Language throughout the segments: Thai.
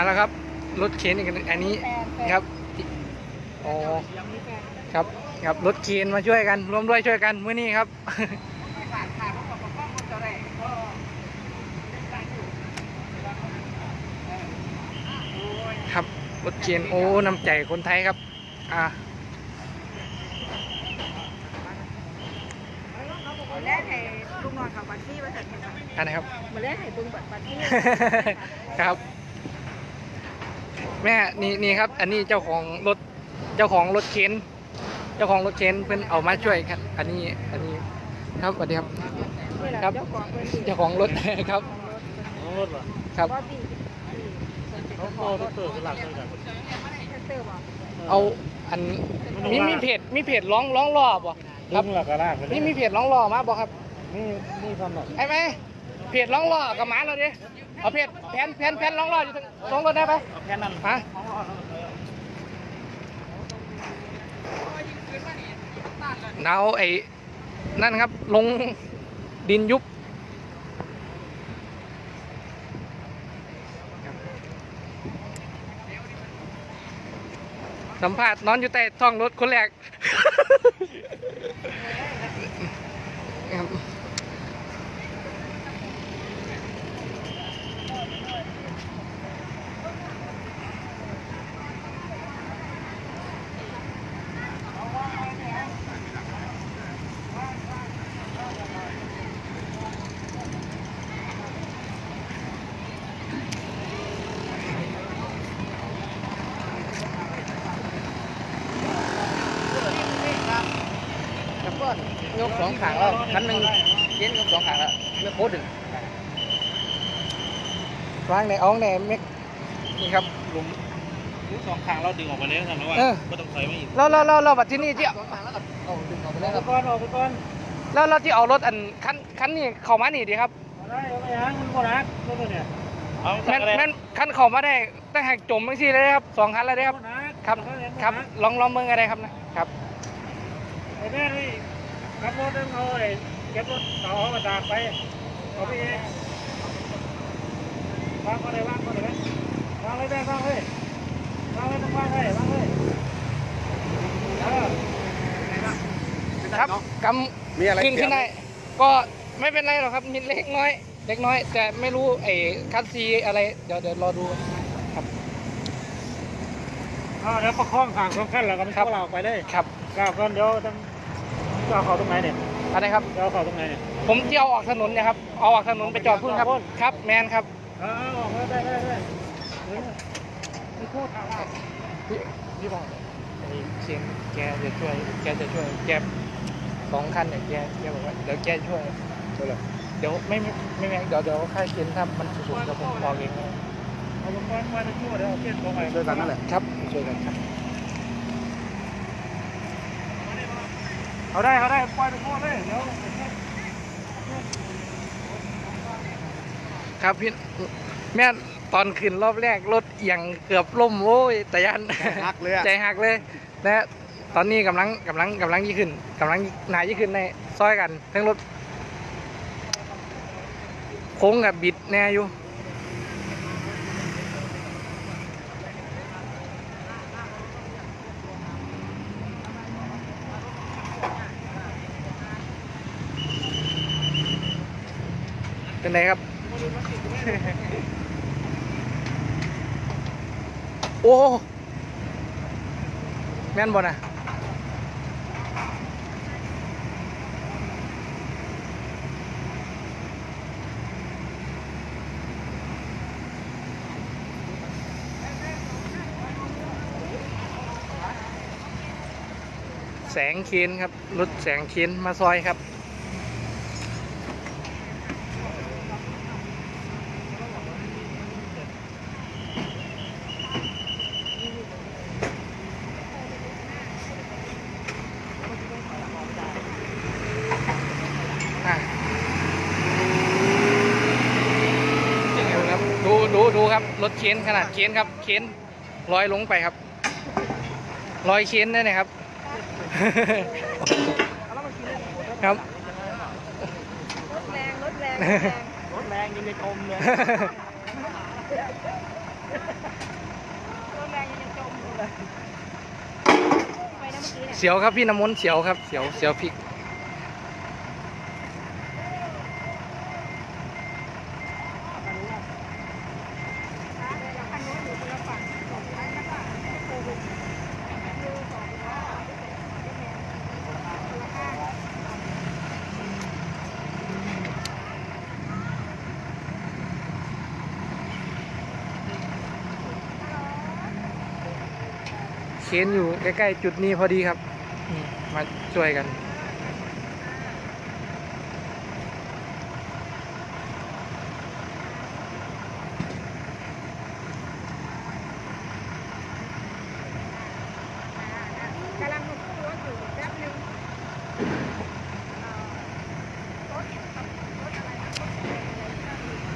เอาละครับ รถเข็นอีกอันอันนี้แฟนแฟนครับอ๋อครับครับรถเข็นมาช่วยกัน ร่วมด้วยช่วยกันมื้อนี้ครับครับรถเข็นโอ้น้ำใจคนไทยครับอ่ามาแรกให้ลูกนอนขับบัตรที่มาเสร็จค่ะอันไหนครับมาแรกให้บึงบัตรบัตรที่ครับ แม่นี่นี่ครับ อันนี้เจ้าของรถเจ้าของรถเข็นเจ้าของรถเข็นเพิ่นเอามาช่วยครับ อันนี้อันนี้ครับสวัสดีครับนี่แหละครับเจ้าของเป็นเจ้าของรถครับรถว่ะครับว่าพี่เขาโตรถเตอร์สลักเลยกันแท็กเตอร์บอกเอาอันมีมีเพจมีเพจร้องร้องรอบ่ครับลุงหลักกระลากไปเลยนี่มีเพจร้องรอมาบ่ครับนี่นี่ทำหน่อยไอ้ไหมเพจร้องรอกับหมาเราดิ เอาเพจแผนแผนแผนร้องรออยู่ทางร้องรถได้ไหมเอาแค่นั้นฮะเนาไอ้นั่นครับ ลงดินยุบสัมภาษณ์นอนอยู่ใต้ท้องรถคนแรกครับ องขางแล้วคันหนึ่งเย็นยกสองขางแล้วไม่โคตรถึงวางในอ้องในเม็กนี่ครับหลุมทุกสองข้างเราดึงออกไปแล้วกันแล้วว่าเออก็ต้องใส่ไม่อีกเราเราเราเราบัดที่นี่ที่เอาดึงออกไปเลยครับก่อนออกไปก่อนแล้วเราที่เอารถอันคันคันนี้เข้ามานี่ดีครับเอาได้เอาไปหางมันก็รักรถเนี่ยเอาแม่นแม่นคันเข้ามาได้ตั้งแต่จมทั้งที่เลยครับสองคันแล้วเด้ครับครับครับลองลองเมืองอะไรครับนะครับไอ้แม่นี่ ขับรถเอาไอ้เก็บรถเอาเอามาตากไปเอาไปเองวางก็ได้วางก็ได้ไหมวางเลยแม่วางเลยวางเลยต้องวางเลยวางเลยเออครับกมีอะไรำขึ้นขึ้นได้ก็ไม่เป็นไรหรอกครับมีเล็กน้อย เล็กน้อย แต่ไม่รู้ไอ้คัสซีอะไรเดี๋ยวเดี๋ยวรอดูครับเอาเดี๋ยวประคองข้างสองขั้นแล้วก็มันครับเข้าเราไปเลยครับก้าวก่อนเดี๋ยวต้อง จะเอาเขาตรงไหนเนี่ยอะไรครับ จะเอาเขาตรงไหนเนี่ย ผมเที่ยวออกถนนเนะครับ เอาออกถนนไปจอดพุ่งครับครับ แมนครับ เอาเอาออกมาได้ได้ได้เฮ้ยมันโคตรทางอะพี่พี่บอกไอ้เสียงแกจะช่วย แกจะช่วย แกสองคันเนี่ยแกแกบอกว่าเดี๋ยวแกช่วย ช่วยเลยเดี๋ยวไม่ไม่ไม่ไม่เดี๋ยวเดี๋ยวค่าเขียนถ้ามันสูงๆเดี๋ยวผมบอกเองเอาลงมาไว้ในทั่วเดี๋ยวเอาเก็บลงไปช่วยกันนั่นแหละครับ ช่วยกันครับ เอาได้เอาได้ปล่อยไปทั่วเลยเดี๋ยวครับพี่แม่ตอนขึ้นรอบแรกรถเอียงเกือบล่มโอ้ยแต่ยันหักเลยอะใจหักเลยนะตอนนี้กำลังกำลังกำลังยี่ขึ้นกำลังหนายี่ขึ้นในซอยกันทั้งรถโค้งกับบิดแน่อยู่ เป็นไงครับ โอ้แม่นบ่นะแสงเคนครับรถแสงเคนมาซอยครับ รับ รถเค้นขนาดเค้นครับ เค้นลอยลงไปครับลอยเค้นได้นะครับ ครับ รถแรงรถแรงรถแรงยังจมรถแรงยังในจมเลยเสียวครับพี่น้ำมนต์เสียวครับ เสียวเสียวพริก เคนอยู่ใกล้ๆจุดนี้พอดีครับมาช่วยกัน กำลังมาพูดรถอยู่แป๊บนึง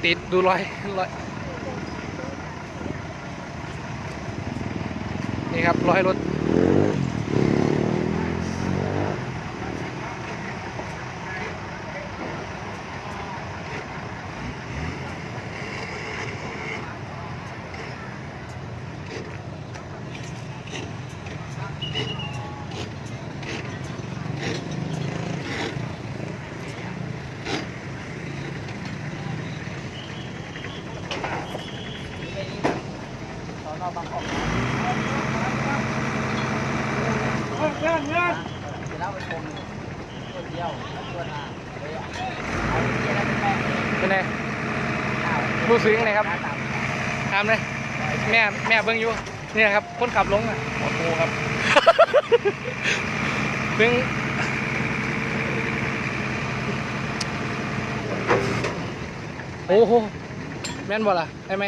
ติดดูรอยรอย นี่ครับรอยรถ เงินเงินเงินเป็นไงรู้สึกยังไงครับถามเลยแม่แม่เบิ้งอยู่เนี่ยครับคนขับลงอะโอ้โหครับเบิ้งโอ้โหแม่นบ่ล่ะใช่ไหม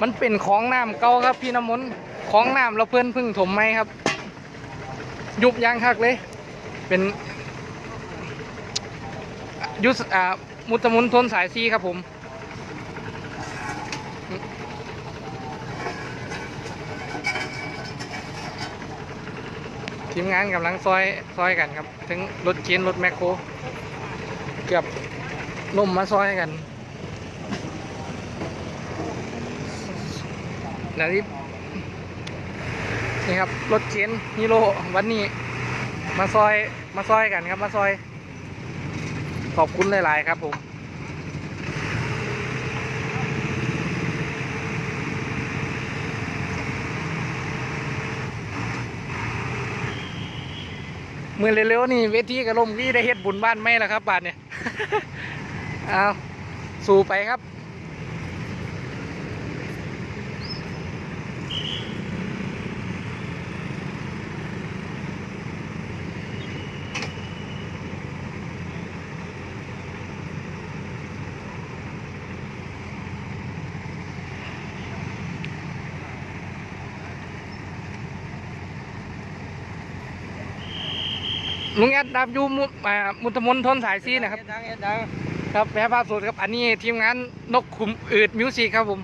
มันเป็นของน้ำเก่าครับพี่น้ำมนต์ของน้ำแล้วเพื่อนเพึ่งถมไหมครับ ยุบยางคักเลย เป็นยุสอ่ามุตมุนทนสายซีครับผมทีมงานกำลังซอยซอยกันครับ ถึงรถเคนรถแมคโครเกือบล่มมาซอยกัน นะนี่นี่ครับรถเคนฮีโร่วันนี้ มาซอยมาซอยกันครับ มาซอย ขอบคุณหลาย ๆ ครับผมมือเร็วๆนี่เวทีกระลมวี่ได้เฮ็ดบุญบ้านไม่ละครับบาทเนี่ย เอาสู่ไปครับ ลุงแอดดับอยูมุอ่ามุตมนทนสายซีนะครับ ดังเอ็ดดังครับแพ้ภาพสดครับ อันนี้ทีมงานนกขุมอืดมิวสิกครับผม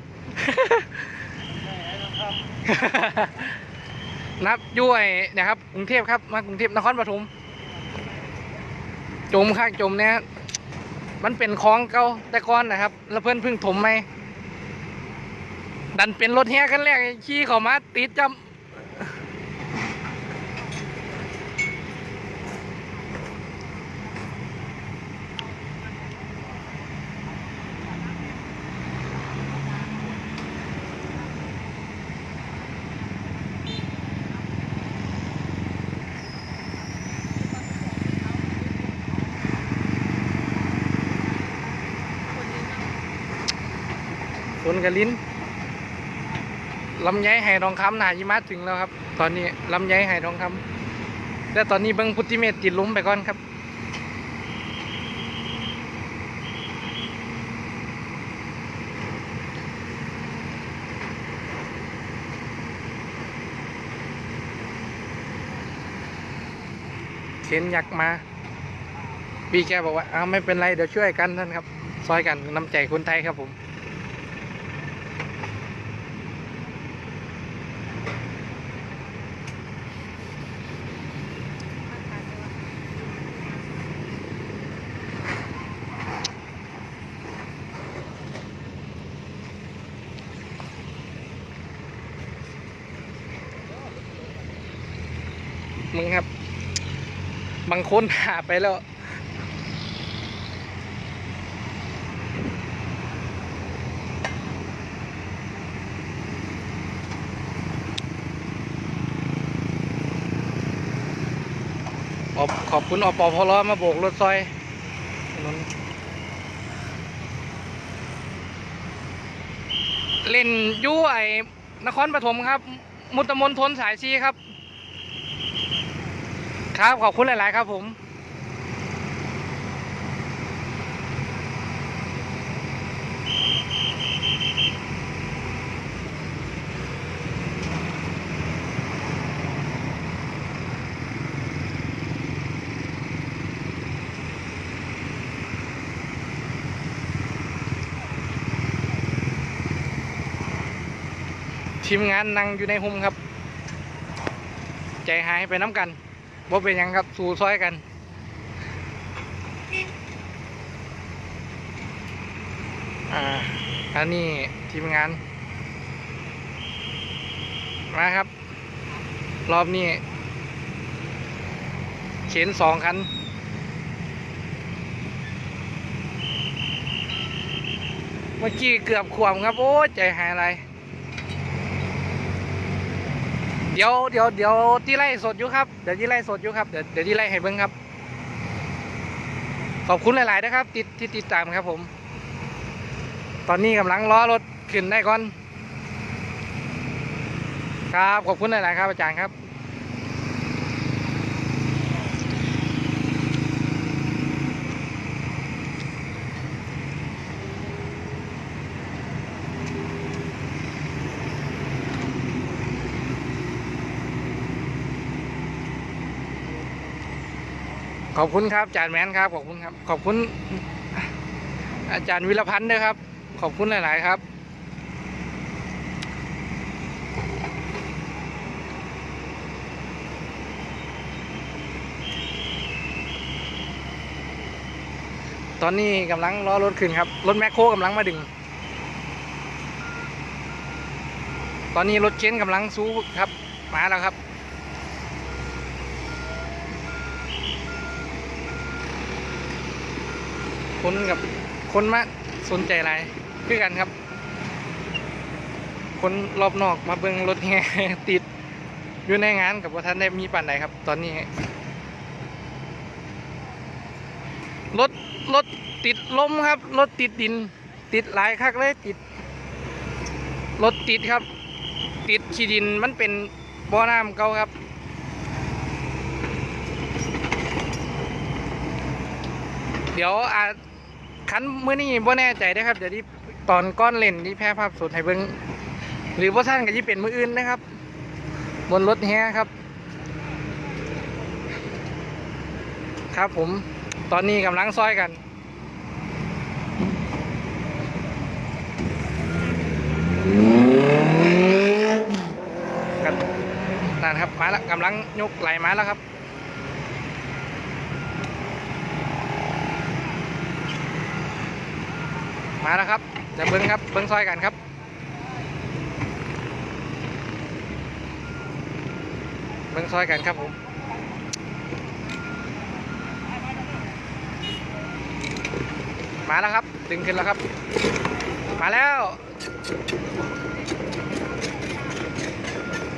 นับย้วยนะครับกรุงเทพครับ มากรุงเทพนครปฐมจมข้างจมเนี่ยมันเป็นคลองเก่าแต่ก่อนนะครับ แล้วเพื่อนเพึ่งถมไหมดันเป็นรถแห่กันแรกขี่เข้ามาติดจำ นกับลิ้นลำไยไห่ทองคำหนายิมาถึงแล้วครับ ตอนนี้ลำไยไห่ทองคำแต่ตอนนี้เบิ้งพุทธิเมตติดลุ้มไปก่อนครับเข็นยักมา พี่แกบอกว่าอาไม่เป็นไรเดี๋ยวช่วยกันท่านครับ ซอยกันน้ำใจคนไทยครับผม มึงครับ บางคนหาไปแล้วขอบขอบคุณอปพลมาโบกรถซอยเล่นยุ่ไอนครปฐมครับ มุตมนทนสายซีครับ ครับ ขอบคุณหลาย ๆ ครับผมทีมงานนั่งอยู่ในหุมครับ ใจหายไปน้ำกัน ว่าเป็นยังครับสู่ซอยกัน อ่า อันนี้ทีมงาน มาครับ รอบนี้ เข็นสองคันเมื่อกี้เกือบขวมครับ โอ้ใจหายอะไร เดี๋ยวเดี๋ยวเดี๋ยวที่ไล่สดอยู่ครับเดี๋ยวที่ไล่สดอยู่ครับเดี๋ยวเดี๋ยวที่ไล่ให้เบิ้งครับ ขอบคุณหลายๆนะครับ ติดที่ติดตามครับผม ตอนนี้กำลังล้อรถขึ้นได้ก่อน ครับขอบคุณหลายๆครับอาจารย์ครับ ขอบคุณครับอาจารย์แมนครับขอบคุณครับ ขอบคุณ อาจารย์วิรพันธ์ด้วยครับ ขอบคุณหลาย ๆ ครับตอนนี้กำลังรอรถขึ้นครับ รถแมคโครกำลังมาดึง ตอนนี้รถเข็นกำลังสู้ครับ มาแล้วครับ คนกับคนมาสนใจอะไรคือกันครับ คนรอบนอกมาเบิ่งรถแห่ติดอยู่ในงานกับว่าท่านได้มีปันไหนครับ ตอนนี้ รถรถติดลมครับ รถติดดิน ติดหลายคักเลยติด รถติดครับ ติดขี้ดินมันเป็นบ่อน้ำเก่าครับเดี๋ยวอาจ คันมื้อนี้บ่แน่ใจนะครับ เดี๋ยวที่ตอนก้อนเล่นที่แพ้ภาพสดให้เบิ่งหรือว่าท่านก็ที่เป็นมืออื่นนะครับ บนรถแฮครับ ครับผมตอนนี้กำลังซอยกันกันนั่นครับมาแล้วกำลังยกไหลมาแล้วครับ มาแล้วครับเดี๋ยวเบิ้งครับเบิ้งซอยกันครับเบิ้งซอยกันครับผมมาแล้วครับ ดึงขึ้นแล้วครับ มาแล้ว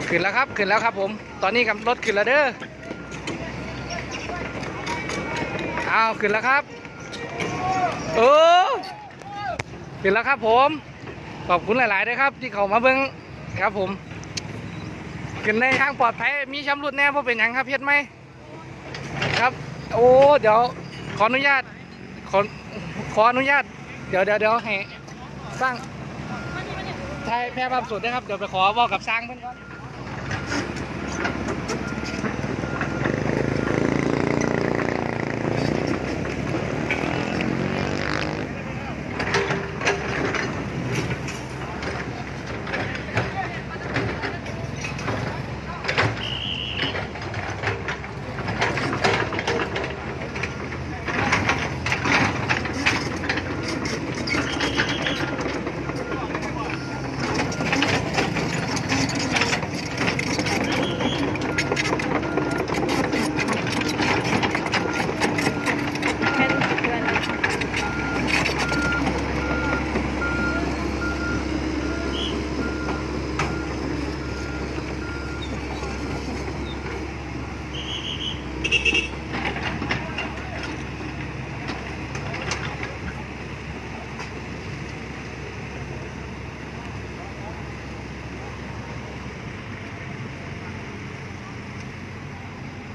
ขึ้นแล้วครับ ขึ้นแล้วครับผม ตอนนี้กับรถขึ้นแล้วเด้ออ้าวขึ้นแล้วครับ เออ ขึ้นแล้วครับผม ขอบคุณหลายๆด้วยครับ ที่เขามาเบิ้งครับผมขึ้นในทางปลอดภัยมีชำรุดแน่เพราะเป็นยังครับเพียรไหมครับ โอ้เดี๋ยวขออนุญาต ขอขออนุญาต เดี๋ยวเดี๋ยวเดี๋ยวให้สร้างถ่แพร่ภาพสดนะครับ เดี๋ยวไปขอบอกกับสร้างเพื่อนก่อน